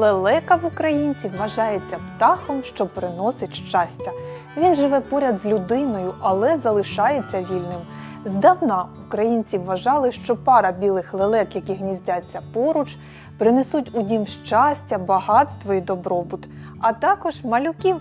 Лелека в українців вважається птахом, що приносить щастя. Він живе поряд з людиною, але залишається вільним. Здавна українці вважали, що пара білих лелек, які гніздяться поруч, принесуть у дім щастя, багатство і добробут, а також малюків.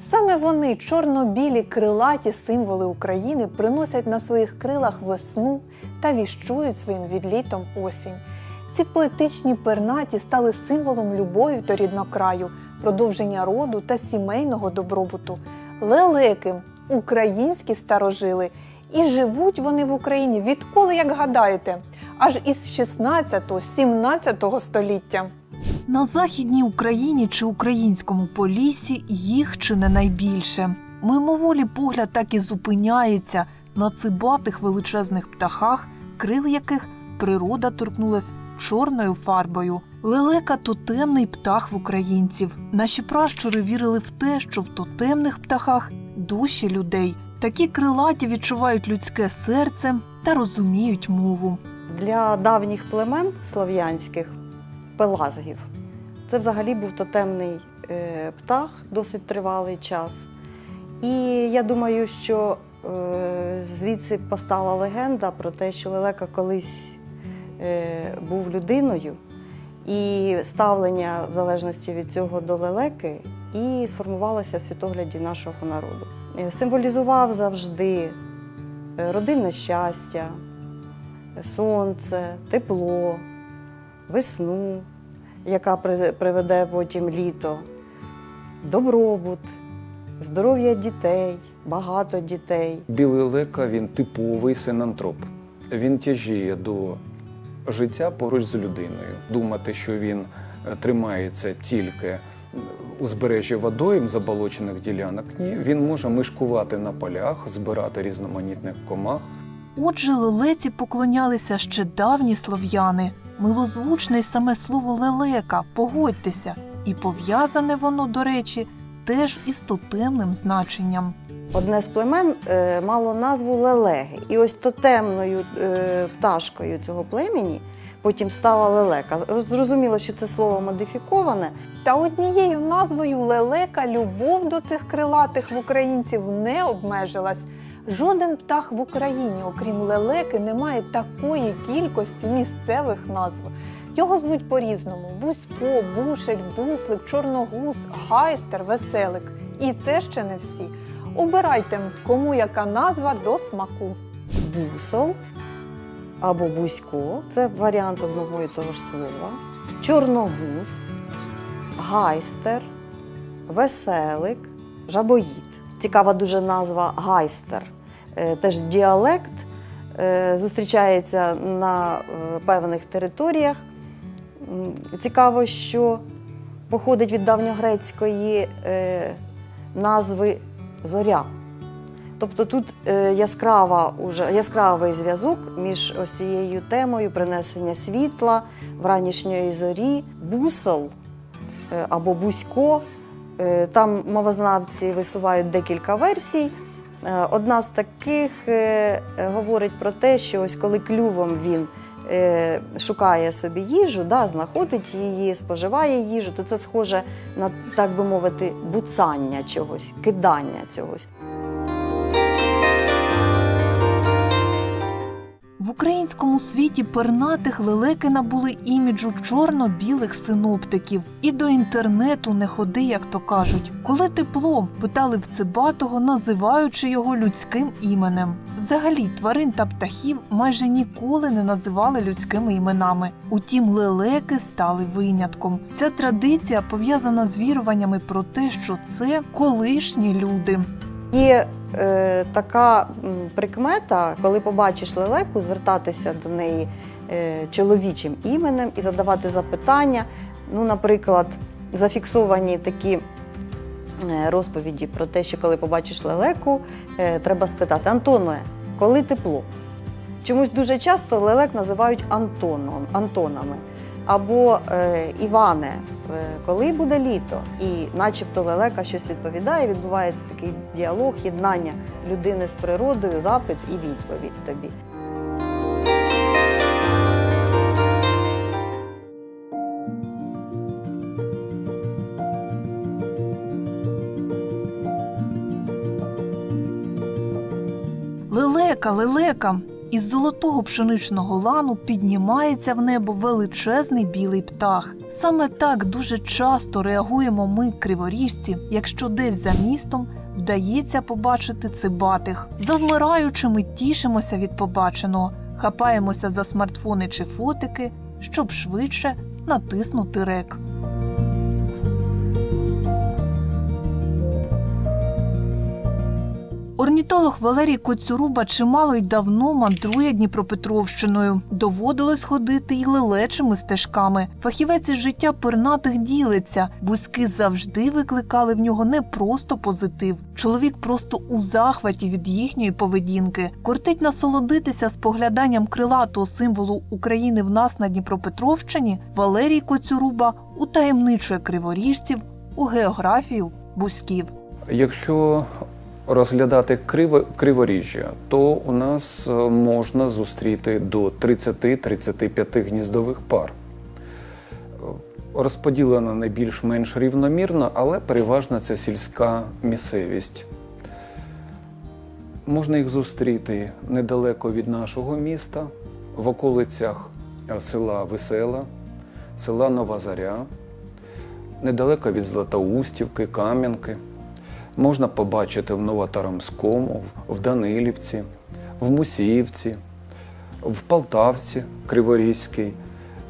Саме вони, чорно-білі крилаті символи України, приносять на своїх крилах весну та віщують своїм відлітом осінь. Ці поетичні пернаті стали символом любові до ріднокраю, продовження роду та сімейного добробуту. Лелеки українські старожили, і живуть вони в Україні відколи, як гадаєте, аж із 16-17 століття. На західній Україні чи українському поліссі їх чи не найбільше. Мимоволі погляд так і зупиняється на цибатих величезних птахах, крил яких природа торкнулась чорною фарбою. Лелека тотемний птах в українців. Наші пращури вірили в те, що в тотемних птахах душі людей. Такі крилаті відчувають людське серце та розуміють мову. Для давніх племен слов'янських пелазгів це взагалі був тотемний е, птах досить тривалий час. І я думаю, що е, звідси постала легенда про те, що лелека колись був людиною, і ставлення в залежності від цього до лелеки і сформувалося в світогляді нашого народу. Е, Символізував завжди е, родинне щастя, сонце, тепло, весну, яка приведе потім літо, добробут, здоров'я дітей, багато дітей. Білий лека він типовий синантроп. Він тяжіє до життя поруч з людиною. Думати, що він е, тримається тільки узбережжя водойм заболочених ділянок. Ні, він може мишкувати на полях, збирати різноманітних комах. Отже, лелеці поклонялися ще давні слов'яни. Милозвучне й саме слово лелека, погодьтеся, і пов'язане воно, до речі, теж із тотемним значенням. Одне з племен е, мало назву лелеги. І ось тотемною е, пташкою цього племені потім стала лелека. Зрозуміло, що це слово модифіковане, Та однією назвою лелека любов до цих крилатих в українців не обмежилась. Жоден птах в Україні, окрім лелеки, не має такої кількості місцевих назв. Його звуть по-різному: бузько, бушель, буслик, чорногуз, гайстер, веселик. І це ще не всі. Обирайте, кому яка назва до смаку. бусол або бузько це варіант одного і того ж слова, чорногуз, гайстер, веселик, жабоїд. Цікава дуже назва гайстер. Е, Теж діалект е, зустрічається на е, певних територіях. Цікаво, що походить від давньогрецької е, назви зоря. Тобто тут е, яскрава, уже, яскравий зв'язок між ось цією темою принесення світла, вранішньої зорі, бусол е, або бузько. Там мовознавці висувають декілька версій. Одна з таких говорить про те, що ось коли клювом він шукає собі їжу, да, знаходить її, споживає їжу, то це схоже на, так би мовити, буцання чогось, кидання чогось. В українському світі пернатих лелеки набули іміджу чорно-білих синоптиків. І до інтернету не ходи, як то кажуть. Коли тепло, питали в Цибатого, називаючи його людським іменем. Взагалі, тварин та птахів майже ніколи не називали людськими іменами. Утім, лелеки стали винятком. Ця традиція пов'язана з віруваннями про те, що це колишні люди. Є е, така прикмета, коли побачиш лелеку, звертатися до неї е, чоловічим іменем і задавати запитання. Ну, наприклад, зафіксовані такі е, розповіді про те, що коли побачиш лелеку, е, треба спитати Антоне, коли тепло? Чомусь дуже часто лелек називають Антоном, Антонами. Або е, Іване, е, коли буде літо, і, начебто, лелека щось відповідає, відбувається такий діалог, єднання людини з природою, запит і відповідь тобі. Лелека, лелека. Із золотого пшеничного лану піднімається в небо величезний білий птах. Саме так дуже часто реагуємо ми, криворіжці, якщо десь за містом вдається побачити цибатих. Завмираючи, ми тішимося від побаченого, хапаємося за смартфони чи фотики, щоб швидше натиснути рек. Орнітолог Валерій Коцюруба чимало й давно мандрує Дніпропетровщиною. Доводилось ходити й лелечими стежками. Фахівець із життя пернатих ділиться. Бузьки завжди викликали в нього не просто позитив. Чоловік просто у захваті від їхньої поведінки. Кортить насолодитися спогляданням крилатого символу України в нас на Дніпропетровщині. Валерій Коцюруба утаємничує криворіжців у географію бузьків. Якщо розглядати криво, криворіжжя, то у нас е, можна зустріти до 30-35 гніздових пар. Е, Розподілена не більш-менш рівномірно, але переважно це сільська місцевість. Можна їх зустріти недалеко від нашого міста, в околицях е, села Весела, села Нова Заря, недалеко від Златоустівки, Кам'янки. Можна побачити в Новотарамському, в Данилівці, в Мусіївці, в Полтавці, Криворізькій,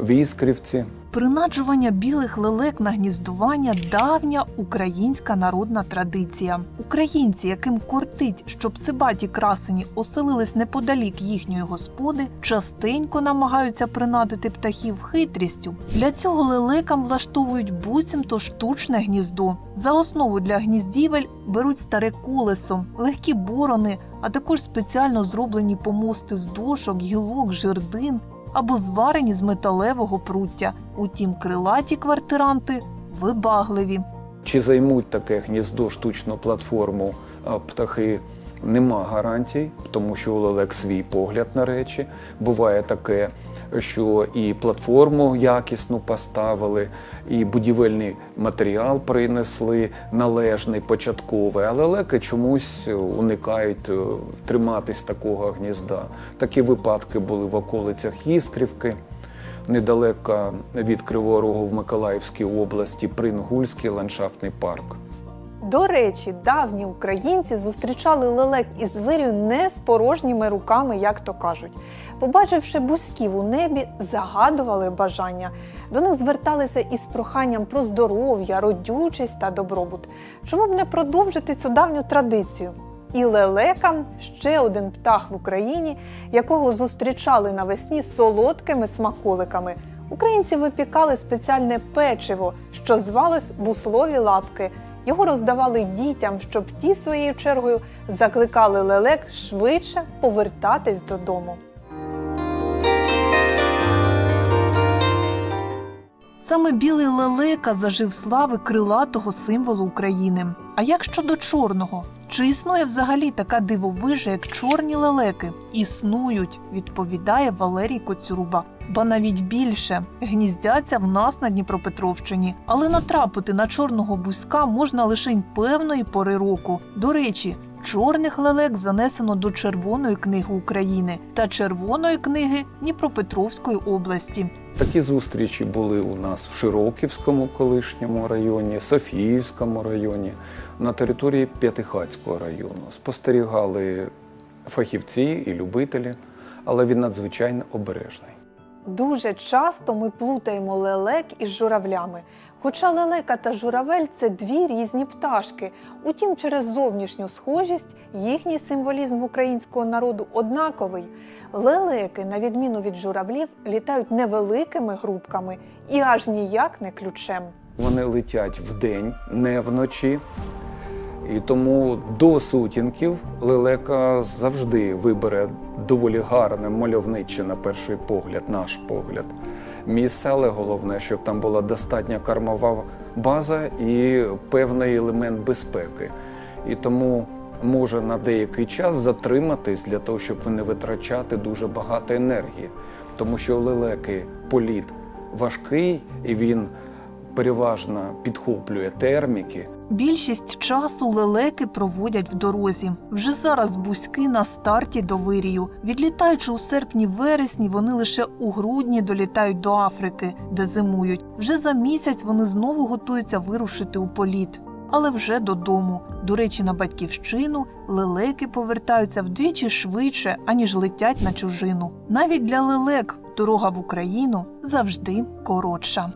в Іскрівці. Принаджування білих лелек на гніздування давня українська народна традиція. Українці, яким кортить, щоб сибаті красені оселились неподалік їхньої господи, частенько намагаються принадити птахів хитрістю. Для цього лелекам влаштовують буцімто штучне гніздо. За основу для гніздівель беруть старе колесо, легкі борони, а також спеціально зроблені помости з дошок, гілок, жердин або зварені з металевого пруття. Утім, крилаті квартиранти вибагливі. Чи займуть таке гніздо штучну платформу птахи? Нема гарантій, тому що у лелек свій погляд на речі. Буває таке, що і платформу якісну поставили, і будівельний матеріал принесли належний, початковий, але лелеки чомусь уникають е, триматись такого гнізда. Такі випадки були в околицях Іскрівки, недалеко від Кривого Рогу в Миколаївській області, Прингульський ландшафтний парк. До речі, давні українці зустрічали лелек і звирю не з порожніми руками, як то кажуть. Побачивши бузьків у небі, загадували бажання. До них зверталися із проханням про здоров'я, родючість та добробут. Чому б не продовжити цю давню традицію? І лелека ще один птах в Україні, якого зустрічали навесні солодкими смаколиками. Українці випікали спеціальне печиво, що звалось буслові лапки. Його роздавали дітям, щоб ті своєю чергою закликали лелек швидше повертатись додому. Саме білий лелека зажив слави крилатого символу України. А як щодо чорного? Чи існує взагалі така дивовижа, як чорні лелеки? Існують, відповідає Валерій Коцюруба. Ба навіть більше гніздяться в нас на Дніпропетровщині, але натрапити на чорного бузька можна лише певної пори року. До речі, чорних лелек занесено до Червоної книги України та Червоної книги Дніпропетровської області. Такі зустрічі були у нас в Широківському колишньому районі, Софіївському районі, на території П'ятихатського району. Спостерігали фахівці і любителі, але він надзвичайно обережний. Дуже часто ми плутаємо лелек із журавлями. Хоча лелека та журавель це дві різні пташки. Утім, через зовнішню схожість їхній символізм українського народу однаковий. Лелеки, на відміну від журавлів, літають невеликими групками і аж ніяк не ключем. Вони летять вдень, не вночі. І тому до сутінків лелека завжди вибере доволі гарне, мальовниче, на перший погляд, наш погляд, місце, головне, щоб там була достатня кормова база і певний елемент безпеки. І тому може на деякий час затриматись для того, щоб не витрачати дуже багато енергії. Тому що лелеки політ важкий і він переважно підхоплює терміки. Більшість часу лелеки проводять в дорозі. Вже зараз бузьки на старті до вирію. Відлітаючи у серпні-вересні, вони лише у грудні долітають до Африки, де зимують. Вже за місяць вони знову готуються вирушити у політ. Але вже додому. До речі, на батьківщину лелеки повертаються вдвічі швидше, аніж летять на чужину. Навіть для лелек дорога в Україну завжди коротша.